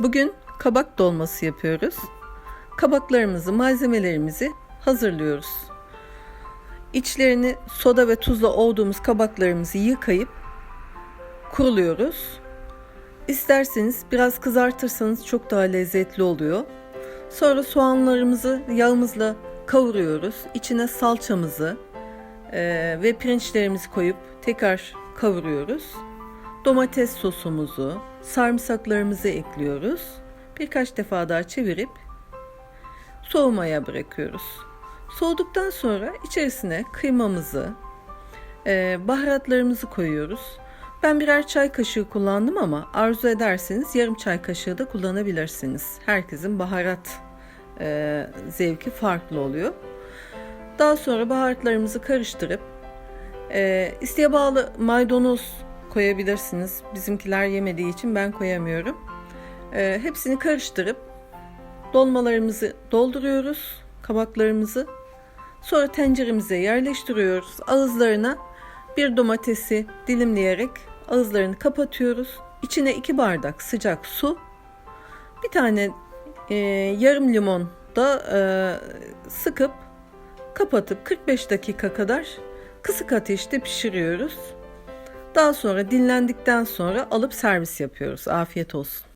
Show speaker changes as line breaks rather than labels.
Bugün kabak dolması yapıyoruz. Kabaklarımızı, malzemelerimizi hazırlıyoruz. İçlerini soda ve tuzla ovduğumuz kabaklarımızı yıkayıp kuruluyoruz. İsterseniz biraz kızartırsanız çok daha lezzetli oluyor. Sonra soğanlarımızı yağımızla kavuruyoruz. İçine salçamızı ve pirinçlerimizi koyup tekrar kavuruyoruz. Domates sosumuzu, sarımsaklarımızı ekliyoruz. Birkaç defa daha çevirip soğumaya bırakıyoruz. Soğuduktan sonra içerisine kıymamızı, eee, baharatlarımızı koyuyoruz. Ben birer çay kaşığı kullandım ama arzu ederseniz yarım çay kaşığı da kullanabilirsiniz. Herkesin baharat eee, zevki farklı oluyor. Daha sonra baharatlarımızı karıştırıp eee isteğe bağlı maydanoz koyabilirsiniz. Bizimkiler yemediği için ben koyamıyorum. Eee, hepsini karıştırıp dolmalarımızı dolduruyoruz, kabaklarımızı. Sonra tenceremize yerleştiriyoruz. Ağızlarına bir domatesi dilimleyerek ağızlarını kapatıyoruz. İçine iki bardak sıcak su, bir tane e, yarım limon da e, sıkıp kapatıp 45 dakika kadar kısık ateşte pişiriyoruz. Daha sonra dinlendikten sonra alıp servis yapıyoruz. Afiyet olsun.